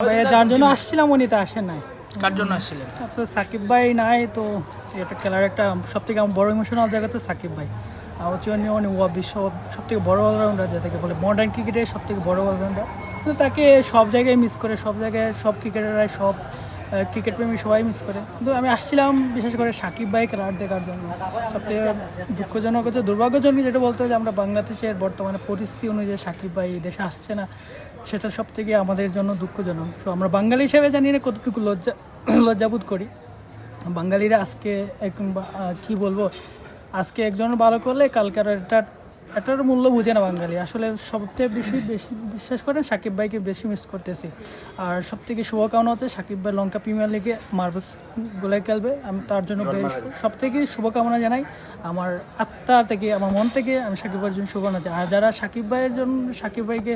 ভাইয়া যার জন্য আসছিলাম উনি তো আসেন নাই। কার জন্য আসছিলেন? আচ্ছা সাকিব ভাই নাই তো এটা খেলার একটা সব থেকে আমার বড় ইমোশনাল জায়গা হচ্ছে সাকিব ভাই। আর হচ্ছে উনি উনি ওয়া বিশ্ব সব থেকে বড় অলরাউন্ডার যেটাকে বলে মডার্ন ক্রিকেটের সব থেকে বড় অলরাউন্ডার কিন্তু তাকে সব জায়গায় মিস করে সব জায়গায় সব ক্রিকেটাররা সব ক্রিকেট প্রেমী সবাই মিস করে। কিন্তু আমি আসছিলাম বিশেষ করে সাকিব ভাই খেলার দেখার জন্য। সবথেকে দুঃখজনক হচ্ছে, দুর্ভাগ্যজনক যেটা বলতে হয় যে আমরা বাংলাদেশের বর্তমানে পরিস্থিতি অনুযায়ী সাকিব ভাই দেশে আসছে না, সেটা সব থেকে আমাদের জন্য দুঃখজনক। সো আমরা বাঙালি হিসেবে জানি না কতটুকু লজ্জা, লজ্জাবোধ করি। বাঙালিরা আজকে কি বলব, আজকে একজন ভালো করলে কালকার এটা এটার মূল্য বুঝে না বাঙালি। আসলে সবথেকে বেশি বেশি বিশ্বাস করেন সাকিব ভাইকে বেশি মিস করতেছি। আর সব থেকে শুভকামনা হচ্ছে সাকিব ভাই লঙ্কা প্রিমিয়ার লিগে মার্বেলস গোলে খেলবে। আমি তার জন্য সব থেকে শুভকামনা জানাই। আমার আত্মা থেকে আমার মন থেকে আমি সাকিব ভাইয়ের জন্য শুভকামনা চাই আর যারা সাকিব ভাইয়ের জন্য সাকিব ভাইকে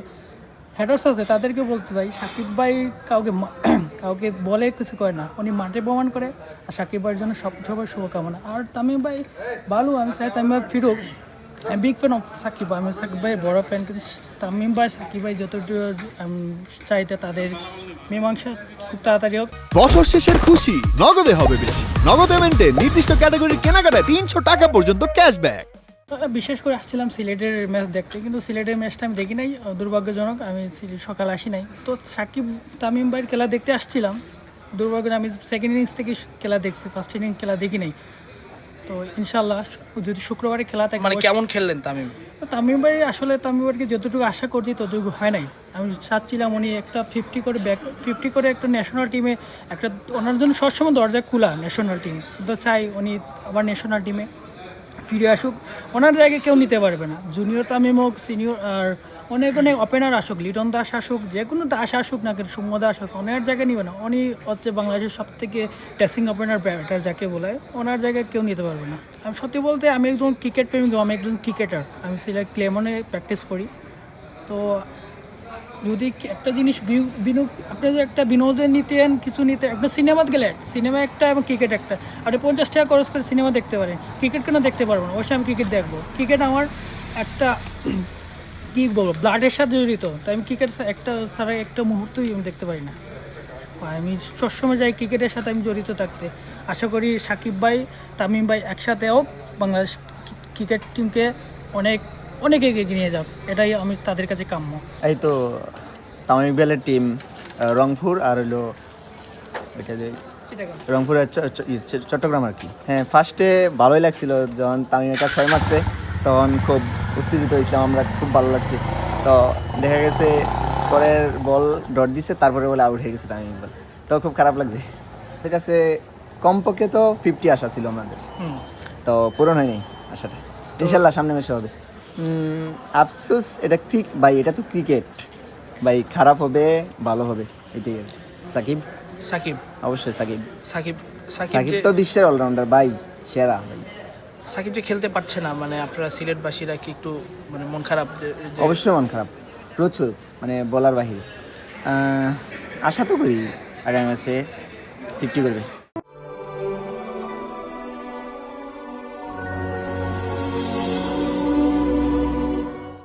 হেডার্স আছে তাদেরকে বলতে ভাই সাকিব ভাই কাউকে কাউকে বলে কিছু করে না। উনি মাঠে প্রমাণ করে আর সাকিব ভাইয়ের জন্য সব সবার শুভকামনা। আর তামিম ভাই ভালো আমি চাই তামিম ভাই ফিরুক। আমি বিগ ফ্যান অফ সাকিব আমি সাকিব ভাই বড় ফ্যান কিন্তু তামিম ভাই সাকিব ভাই যতটুকু চাইতে তাদের মীমাংসা খুব তাড়াতাড়ি হোক। বছর শেষের খুশি নগদে হবে বেশি। নগদ পেমেন্টে নির্দিষ্ট ক্যাটাগরির কেনাকাটায় তিনশো টাকা পর্যন্ত ক্যাশব্যাক বিশেষ করে আসছিলাম সিলেটের ম্যাচ দেখতে কিন্তু সিলেটের ম্যাচটা আমি দেখি নাই দুর্ভাগ্যজনক আমি সকাল আসি নাই। তো সাকিব তামিম ভাইয়ের খেলা দেখতে আসছিলাম। দুর্ভাগ্য আমি সেকেন্ড ইনিংস থেকে খেলা দেখছি ফার্স্ট ইনিংস খেলা দেখি নাই। তো ইনশাল্লাহ যদি শুক্রবারে খেলা থাকে মানে কেমন খেললেন তামিম? তামিম ভাই আসলে তামিম ভাইকে যতটুকু আশা করছি ততটুকু হয় নাই। আমি চাচ্ছিলাম উনি একটা ফিফটি করে ব্যাক ফিফটি করে একটা ন্যাশনাল টিমে একটা ওনার জন্য সবসময় দরজা খোলা ন্যাশনাল টিম কিন্তু চাই উনি আবার ন্যাশনাল টিমে ফিরে আসুক। ওনার জায়গায় কেউ নিতে পারবে না। জুনিয়র তামিম হোক সিনিয়র আর অনেক অনেক ওপেনার আসুক, লিটন দাস আসুক, যে কোনো দাস আসুক না কেন সৌম্য দাস আসুক ওনার জায়গায় নিবে না। উনি হচ্ছে বাংলাদেশের সব থেকে টেসিং ওপেনার ব্যাটার যাকে বলে, ওনার জায়গায় কেউ নিতে পারবে না। আমি সত্যি বলতে আমি একজন ক্রিকেট প্রেমিক আমি একজন ক্রিকেটার আমি সিলেট ক্লেমনে প্র্যাকটিস করি। তো যদি একটা জিনিস বি- বিনো, আপনি যদি একটা বিনোদন নিতেন কিছু নিতে একটা সিনেমাতে গেলে, সিনেমা একটা এবং ক্রিকেট একটা। আপনি পঞ্চাশ টাকা খরচ করে সিনেমা দেখতে পারেন। ক্রিকেট কেন দেখতে পারব না? অবশ্যই আমি ক্রিকেট দেখব। ক্রিকেট আমার একটা কী বলব ব্লাডের সাথে জড়িত। তাই আমি ক্রিকেট একটা ছাড়া একটা মুহূর্তই আমি দেখতে পারি না। আমি সবসময় যাই ক্রিকেটের সাথে আমি জড়িত থাকতে। আশা করি সাকিব ভাই তামিম ভাই একসাথে হোক বাংলাদেশ ক্রিকেট টিমকে অনেক অনেক এগিয়ে নিয়ে যাক। এটাই আমি তাদের কাছে কাম্য। এই তো তামিম ইকবালের টিম রংপুর আর হলো এটা যে রংপুর আর চট্টগ্রাম আর কি। হ্যাঁ ফার্স্টে ভালোই লাগছিল যখন তামিম একটা ছয় মারছে তখন খুব উত্তেজিত হয়েছিলাম আমরা খুব ভালো লাগছে। তো দেখা গেছে পরের বল ডট দিছে তারপরে বলে আউট হয়ে গেছে তামিম ইকবাল। তো খুব খারাপ লাগছে। ঠিক কাছে কমপক্ষে তো ফিফটি আশা ছিল আমাদের। তো পূরণ হয়নি আশাটা। ইনশাল্লাহ সামনে মেশে হবে। আফসোস এটা ঠিক ভাই এটা তো ক্রিকেট ভাই খারাপ হবে ভালো হবে এটাই আর সাকিব? সাকিব। অবশ্যই সাকিব। সাকিব সাকিব সাকিব তো বিশ্বের অলরাউন্ডার ভাই সেরা ভাই। সাকিব যে খেলতে পারছে না মানে আপনারা সিলেটবাসীরা কি একটু মানে মন খারাপ অবশ্যই মন খারাপ। প্রচুর মানে বলার বাহির। আশা তো করি আগামী মাসে ফিফটি করবে।